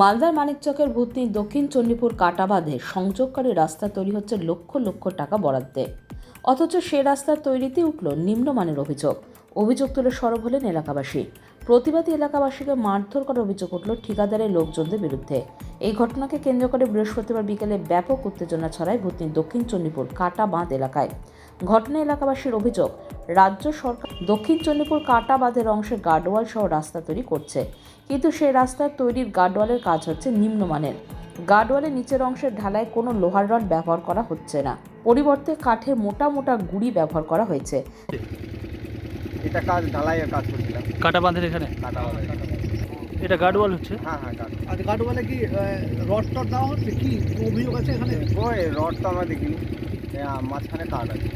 মালদার মানিকচকের ভূতনি দক্ষিণ চণ্ডীপুর কাটাবাঁধে সংযোগকারী রাস্তা তৈরি হচ্ছে লক্ষ লক্ষ টাকা বরাদ্দে। অথচ সে রাস্তার তৈরিতে উঠল নিম্নমানের অভিযোগ। অভিযোগ তুলে সরব হলেন এলাকাবাসী। প্রতিবাদী এলাকাবাসীকে মারধর করার অভিযোগ উঠল ঠিকাদারের লোকজনদের বিরুদ্ধে। এই ঘটনাকে কেন্দ্র করে বৃহস্পতিবার বিকেলে ব্যাপক উত্তেজনা ছড়ায় ভূতনি দক্ষিণ চণ্ডীপুর কাটা বাঁধ এলাকায়। ঘটনা এলাকাবাসীর অভিযোগ রাজ্য সরকার দক্ষিণ চণ্ডীপুর কাটা বাঁধের অংশে গার্ডওয়াল সহ রাস্তা তৈরি করছে কিন্তু সেই রাস্তার তৈরির গার্ডওয়ালের কাজ হচ্ছে নিম্নমানের। গার্ডওয়ালের নিচের অংশের ঢালায় কোনো লোহার রড ব্যবহার করা হচ্ছে না। পরিবর্তে কাঠে মোটা মোটা গুড়ি ব্যবহার করা হয়েছে। এটা কাজ ঢালাইয়ের কাজ করছিলাম। কাটা বাঁধের এখানে? কাটা হবে এটা গার্ডওয়াল হচ্ছে। হ্যাঁ হ্যাঁ আর গার্ড বলে কি রড টড দেওয়া হচ্ছে কি? অভিযোগ আছে এখানে? ওই রড তো আমরা দেখিনি। মাঝখানে কাঠ আছে।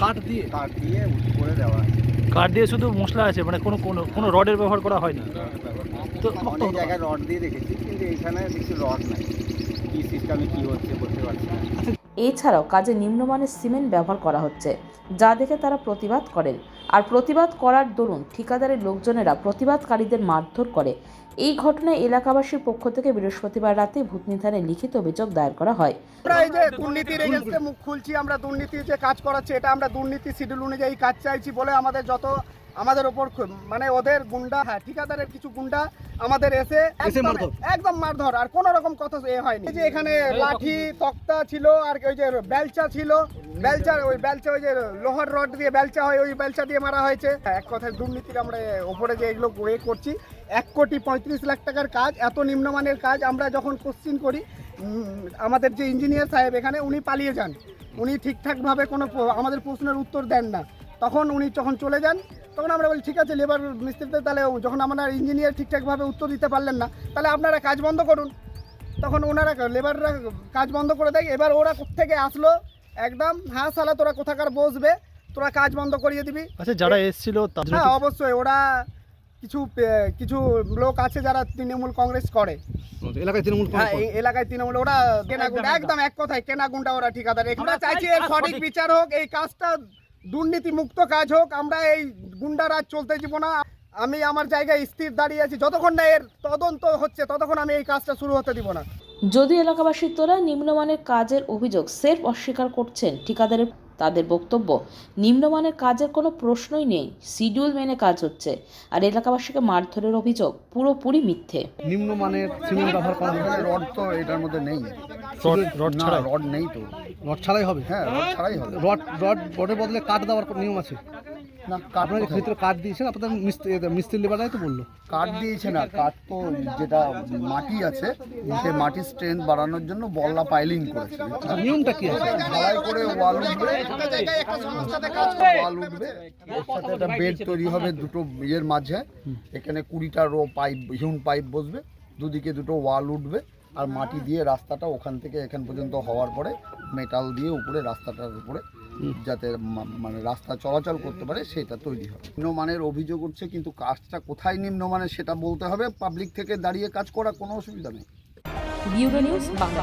কাঠ দিয়ে? কাঠ দিয়ে করে দেওয়া আছে। কাঠ দিয়ে শুধু মশলা আছে মানে কোনো কোনো কোনো রডের ব্যবহার করা হয় না তো অনেক জায়গায় রড দিয়ে রেখেছি কিন্তু এখানে দেখছি রড নাই। কি সিস্টেমে কি হচ্ছে বলতে পারছি না। এছাড়াও কাজে নিম্নমানের সিমেন্ট ব্যবহার করা হচ্ছে, যা দেখে তারা প্রতিবাদ করেন। আর প্রতিবাদ করার দরুন ঠিকাদারের লোকজনেরা প্রতিবাদকারীদের মারধর করে। এই ঘটনায় এলাকাবাসীর পক্ষ থেকে বৃহস্পতিবার রাতে ভূতনি থানায় লিখিত অভিযোগ দায়ের করা হয়। আমরা এই যে দুর্নীতির মুখ খুলছি, আমরা দুর্নীতি যে কাজ করাচ্ছে, এটা আমরা দুর্নীতি শিডিউল অনুযায়ী কাজ চাইছি বলে আমাদের যত আমাদের ওপর মানে ওদের গুন্ডা হ্যাঁ ঠিকাদারের কিছু গুন্ডা আমাদের এসে একদম- মারধর। আর কোনো রকম কথা এ হয়নি। এই যে এখানে লাঠি তক্তা ছিল আর ওই যে বেলচা ছিল বেলচা ওই বেলচা ওই যে লোহার রড দিয়ে বেলচা হয় ওই বেলচা দিয়ে মারা হয়েছে। এক কথায় দুর্নীতির আমরা ওপরে যে এগুলো এ করছি এক কোটি পঁয়ত্রিশ লাখ টাকার কাজ এত নিম্নমানের কাজ আমরা যখন কোশ্চিন করি আমাদের যে ইঞ্জিনিয়ার সাহেব এখানে উনি পালিয়ে যান। উনি ঠিকঠাকভাবে কোনো আমাদের প্রশ্নের উত্তর দেন না। তখন উনি যখন চলে যান তখন আমরা বলি ঠিক আছে লেবার মিস্ত্রিতে তাহলে যখন আমরা ইঞ্জিনিয়ার ঠিকঠাকভাবে উত্তর দিতে পারলেন না তাহলে আপনারা কাজ বন্ধ করুন। তখন ওনারা লেবাররা কাজ বন্ধ করে দেয়। এবার ওরা থেকে আসলো? একদম হ্যাঁ সালা তোরা কোথাকার বসবে? তোরা কাজ বন্ধ করিয়ে দিবি। আচ্ছা যারা এসেছিল হ্যাঁ অবশ্যই ওরা কিছু কিছু লোক আছে যারা তৃণমূল কংগ্রেস করে। এলাকায় তৃণমূল হ্যাঁ এলাকায় তৃণমূল ওরা কেনা গুন্ডা একদম। এক কথায় কেনা গুন্ডা ওরা ঠিকাদার। আমরা চাইছি এর সঠিক বিচার হোক এই কাজটা দুর্নীতি মুক্ত কাজ হোক, আমরা এই গুন্ডা রাজ চলতে দিব না। আমি আমার জায়গায় স্থির দাঁড়িয়ে আছি। যতক্ষণ না এর তদন্ত হচ্ছে, ততক্ষণ আমি এই কাজটা শুরু হতে দিব না। যদি এলাকাবাসীর তোরা নিম্নমানের কাজের অভিযোগ সেফ অস্বীকার করছেন, ঠিকাদারের তাদের বক্তব্য। নিম্নমানের কাজের কোনো প্রশ্নই নেই। শিডিউল মেনে কাজ হচ্ছে। আর এলাকাবাসীকে মারধরের অভিযোগ পুরোপুরি মিথ্যে। নিম্নমানের সিমেন্ট ব্যবহার করা হয় রড তো এটার মধ্যে নেই। রড রড রড নেই তো। রড ছাড়াই হবে? হ্যাঁ রড ছাড়াই হবে। রড রড রডের বদলে কাঠ দেওয়ার নিয়ম আছে? না কাঠ আপনার কোথায়? ভিতরে কাঠ দিয়েছেন আপনাদের মিস্ত্রি মিস্ত্রি লেবারাই তো বলল কাঠ দিয়েছে না কাঠ তো যেটা মাটি আছে সেই মাটির স্ট্রেংথ বাড়ানোর জন্য বল্লা পাইলিং করেছে আচ্ছা, নিয়মটা কি আছে ঢালাই করে ওয়াল উঠবে ওয়াল উঠবে এর সাথে একটা বেড তৈরি হবে দুটো ইয়ের মাঝে এখানে কুড়িটা রো পাইপ হিউন পাইপ বসবে দুদিকে দুটো ওয়াল উঠবে আর মাটি দিয়ে রাস্তাটা ওখান থেকে এখান পর্যন্ত হওয়ার পরে মেটাল দিয়ে উপরে রাস্তাটার উপরে যাতে মা- মানে রাস্তা চলাচল করতে পারে সেটা তৈরি হবে। নিম্নমানের অভিযোগ উঠছে কিন্তু কাজটা কোথায় নিম্নমানের সেটা বলতে হবে। পাবলিক থেকে দাঁড়িয়ে কাজ করা কোনো অসুবিধা নেই। Bureau news Bangla